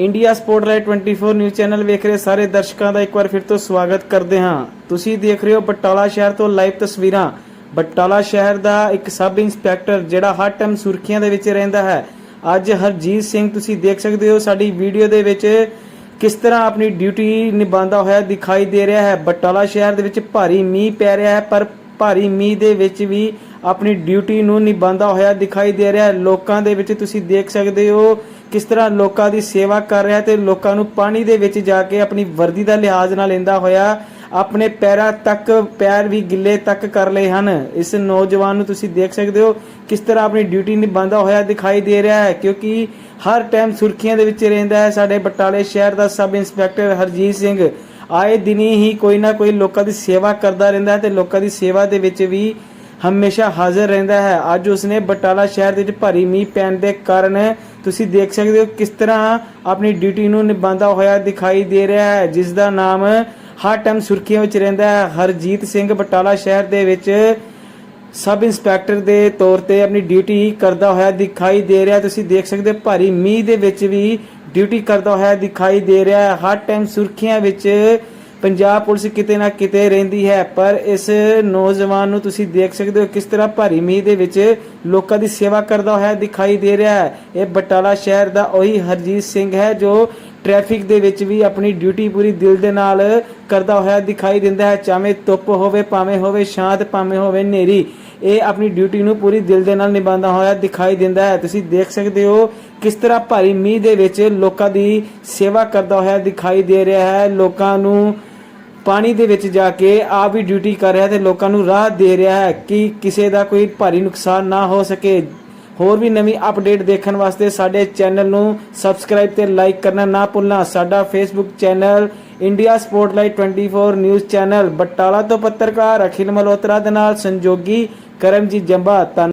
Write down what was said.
India ਸਪੋਰਟਲਾਈਟ 24 news channel ਵੇਖ ਰਹੇ ਸਾਰੇ ਦਰਸ਼ਕਾਂ ਦਾ ਇੱਕ ਵਾਰ ਫਿਰ ਤੋਂ ਸਵਾਗਤ ਕਰਦੇ ਹਾਂ। ਤੁਸੀਂ ਦੇਖ ਰਹੇ ਹੋ ਬਟਾਲਾ ਸ਼ਹਿਰ ਤੋਂ ਲਾਈਵ ਤਸਵੀਰਾਂ। ਬਟਾਲਾ ਸ਼ਹਿਰ ਦਾ ਇੱਕ ਸਬ ਇੰਸਪੈਕਟਰ ਜਿਹੜਾ ਹਰ ਟਾਈਮ ਸੁਰਖੀਆਂ ਦੇ ਵਿੱਚ ਰਹਿੰਦਾ ਹੈ। ਅੱਜ ਹਰਜੀਤ ਸਿੰਘ, ਤੁਸੀਂ ਦੇਖ ਸਕਦੇ ਹੋ ਸਾਡੀ ਵੀਡੀਓ ਦੇ ਵਿੱਚ ਕਿਸ ਤਰ੍ਹਾਂ ਆਪਣੀ ਡਿਊਟੀ ਨਿਭਾਉਂਦਾ ਹੋਇਆ ਦਿਖਾਈ ਦੇ ਰਿਹਾ ਹੈ। ਬਟਾਲਾ ਸ਼ਹਿਰ ਦੇ ਵਿੱਚ ਭਾਰੀ ਮੀਂਹ ਪੈ ਰਿਹਾ ਹੈ, ਪਰ ਭਾਰੀ ਮੀਂਹ ਦੇ ਵਿੱਚ ਵੀ ਆਪਣੀ ਡਿਊਟੀ ਨੂੰ ਨਿਭਾਉਂਦਾ ਹੋਇਆ ਦਿਖਾਈ ਦੇ ਰਿਹਾ ਹੈ। ਲੋਕਾਂ ਦੇ ਵਿੱਚ ਤੁਸੀਂ ਦੇਖ ਸਕਦੇ ਹੋ ਕਿਸ ਤਰ੍ਹਾਂ ਲੋਕਾਂ ਦੀ ਸੇਵਾ ਕਰ ਰਿਹਾ ਹੈ ਤੇ ਲੋਕਾਂ ਨੂੰ ਪਾਣੀ ਦੇ ਵਿੱਚ ਜਾ ਕੇ ਆਪਣੀ ਵਰਦੀ ਦਾ ਲਿਹਾਜ਼ ਨਾਲ ਲੈਂਦਾ ਹੋਇਆ ਆਪਣੇ ਪੈਰਾਂ ਤੱਕ ਪੈਰ ਵੀ ਗਿੱਲੇ ਤੱਕ ਕਰ ਲਏ ਹਨ। ਇਸ ਨੌਜਵਾਨ ਨੂੰ ਤੁਸੀਂ ਦੇਖ ਸਕਦੇ ਹੋ ਕਿਸ ਤਰ੍ਹਾਂ ਆਪਣੀ ਡਿਊਟੀ ਨਿਭਾਉਂਦਾ ਹੋਇਆ ਦਿਖਾਈ ਦੇ ਰਿਹਾ ਹੈ, ਕਿਉਂਕਿ ਹਰ ਟਾਈਮ ਸੁਰਖੀਆਂ ਦੇ ਵਿੱਚ ਰਹਿੰਦਾ ਹੈ। ਸਾਡੇ ਬਟਾਲੇ ਸ਼ਹਿਰ ਦਾ ਸਬ ਇੰਸਪੈਕਟਰ ਹਰਜੀਤ ਸਿੰਘ ਆਏ ਦਿਨੀ ਹੀ ਕੋਈ ਨਾ ਕੋਈ ਲੋਕਾਂ ਦੀ ਸੇਵਾ ਕਰਦਾ ਰਹਿੰਦਾ ਹੈ ਤੇ ਲੋਕਾਂ ਦੀ ਸੇਵਾ ਦੇ ਵਿੱਚ ਵੀ ਹਮੇਸ਼ਾ ਹਾਜ਼ਰ ਰਹਿੰਦਾ ਹੈ। ਅੱਜ ਉਸਨੇ ਬਟਾਲਾ ਸ਼ਹਿਰ ਦੇ ਵਿੱਚ ਭਾਰੀ ਮੀਂਹ ਪੈਣ ਦੇ ਕਾਰਨ ਤੁਸੀਂ ਦੇਖ ਸਕਦੇ ਹੋ ਕਿਸ ਤਰ੍ਹਾਂ ਆਪਣੀ ਡਿਊਟੀ ਨੂੰ ਨਿਭਾਉਂਦਾ ਹੋਇਆ ਦਿਖਾਈ ਦੇ ਰਿਹਾ ਹੈ ਜਿਸ ਦਾ ਨਾਮ ਹਰ ਟਾਈਮ ਸੁਰਖੀਆਂ ਵਿੱਚ ਰਹਿੰਦਾ ਹੈ। ਹਰਜੀਤ ਸਿੰਘ ਬਟਾਲਾ ਸ਼ਹਿਰ ਦੇ ਵਿੱਚ ਸਬ ਇੰਸਪੈਕਟਰ ਦੇ ਤੌਰ ਤੇ ਆਪਣੀ ਡਿਊਟੀ ਕਰਦਾ ਹੋਇਆ ਦਿਖਾਈ ਦੇ ਰਿਹਾ ਤੁਸੀਂ ਦੇਖ ਸਕਦੇ ਹੋ ਭਾਰੀ ਮੀਂਹ ਦੇ ਵਿੱਚ ਵੀ ਡਿਊਟੀ ਕਰਦਾ ਹੋਇਆ ਦਿਖਾਈ ਦੇ ਰਿਹਾ ਹੈ। ਹਰ ਟਾਈਮ ਸੁਰਖੀਆਂ ਵਿੱਚ ਪੰਜਾਬ ਪੁਲਿਸ ਕਿਤੇ ਨਾ ਕਿਤੇ ਰਹਿੰਦੀ ਹੈ, ਪਰ ਇਸ ਨੌਜਵਾਨ ਨੂੰ ਤੁਸੀਂ ਦੇਖ ਸਕਦੇ ਹੋ ਕਿਸ ਤਰ੍ਹਾਂ ਭਾਰੀ ਮੀਂਹ ਦੇ ਵਿੱਚ ਲੋਕਾਂ ਦੀ ਸੇਵਾ ਕਰਦਾ ਹੋਇਆ ਦਿਖਾਈ ਦੇ ਰਿਹਾ ਹੈ। ਇਹ ਬਟਾਲਾ ਸ਼ਹਿਰ ਦਾ ਉਹੀ ਹਰਜੀਤ ਸਿੰਘ ਹੈ ਜੋ ਟ੍ਰੈਫਿਕ ਦੇ ਵਿੱਚ ਵੀ ਆਪਣੀ ਡਿਊਟੀ ਪੂਰੀ ਦਿਲ ਦੇ ਨਾਲ ਕਰਦਾ ਹੋਇਆ ਦਿਖਾਈ ਦਿੰਦਾ ਹੈ। ਚਾਹੇ ਧੁੱਪ ਹੋਵੇ, ਭਾਵੇਂ ਹੋਵੇ ਸ਼ਾਂਤ ਭਾਵੇਂ ਹੋਵੇ ਹਨੇਰੀ, ਇਹ ਆਪਣੀ ਡਿਊਟੀ ਨੂੰ ਪੂਰੀ ਦਿਲ ਦੇ ਨਾਲ ਨਿਭਾਉਂਦਾ ਹੋਇਆ ਦਿਖਾਈ ਦਿੰਦਾ ਹੈ। ਤੁਸੀਂ ਦੇਖ ਸਕਦੇ ਹੋ ਕਿਸ ਤਰ੍ਹਾਂ ਭਾਰੀ ਮੀਂਹ ਦੇ ਵਿੱਚ ਲੋਕਾਂ ਦੀ ਸੇਵਾ ਕਰਦਾ ਹੋਇਆ ਦਿਖਾਈ ਦੇ ਰਿਹਾ ਹੈ। ਲੋਕਾਂ ਨੂੰ ਪਾਣੀ ਦੇ ਵਿੱਚ ਜਾ ਕੇ ਆਪ ਵੀ ਡਿਊਟੀ ਕਰ ਰਿਹਾ ਤੇ ਲੋਕਾਂ ਨੂੰ ਰਾਹ ਦੇ ਰਿਹਾ ਹੈ ਕਿ ਕਿਸੇ ਦਾ ਕੋਈ ਭਾਰੀ ਨੁਕਸਾਨ ਨਾ ਹੋ ਸਕੇ। ਹੋਰ ਵੀ ਨਵੀਂ ਅਪਡੇਟ ਦੇਖਣ ਵਾਸਤੇ ਸਾਡੇ ਚੈਨਲ ਨੂੰ ਸਬਸਕ੍ਰਾਈਬ ਤੇ ਲਾਈਕ ਕਰਨਾ ਨਾ ਭੁੱਲਣਾ। ਸਾਡਾ Facebook channel India sportlight 24 news channel. Batala ਤੋਂ ਪੱਤਰਕਾਰ ਅਖਿਲ ਮਲਹੋਤਰਾ ਦੇ ਨਾਲ ਸੰਜੋਗੀ ਕਰਮਜੀਤ ਜੰਬਾ। ਧੰਨ